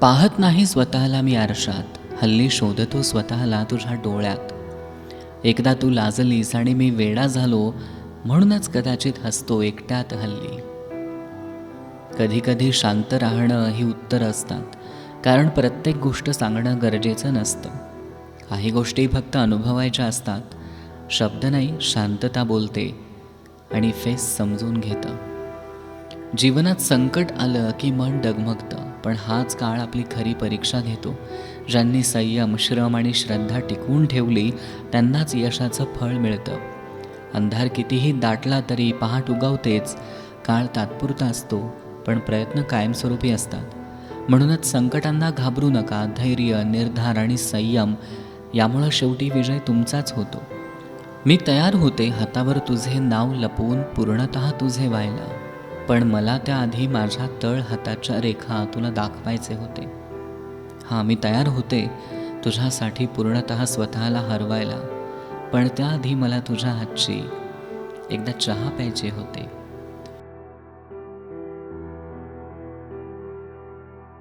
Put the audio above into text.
पाहत नाही स्वतःला मी आरशात. हल्ली शोधतो स्वतःला तुझ्या डोळ्यात. एकदा तू लाजलीस आणि मी वेडा झालो म्हणूनच कदाचित हसतो एकट्यात हल्ली. कधीकधी शांत राहणं ही उत्तर असतात कारण प्रत्येक गोष्ट सांगणं गरजेचं नसतं. काही गोष्टी फक्त अनुभवायच्या असतात. शब्द नाही शांतता बोलते आणि फेस समजून घेतं. जीवनात संकट आलं की मन डगमगतं. पण हाच काळ आपली खरी परीक्षा घेतो. ज्यांनी संयम श्रम आणि श्रद्धा टिकवून ठेवली त्यांनाच यशाचं फळ मिळतं. अंधार कितीही दाटला तरी पहाट उगवतेच काळ तात्पुरता असतो पण प्रयत्न कायमस्वरूपी असतात. म्हणूनच संकटांना घाबरू नका धैर्य निर्धार आणि संयम यामुळं शेवटी विजय तुमचाच होतो. मी तयार होते हातावर तुझे नाव लपवून पूर्णतः तुझे व्हायला. पण मला त्याआधी माझ्या तळ हाताच्या रेखा तुला दाखवायचे होते. हां मी तयार होते तुझ्यासाठी पूर्णतः स्वतःला हरवायला. पण त्याआधी मला तुझ्या हातची एकदा चहा प्यायचे होते.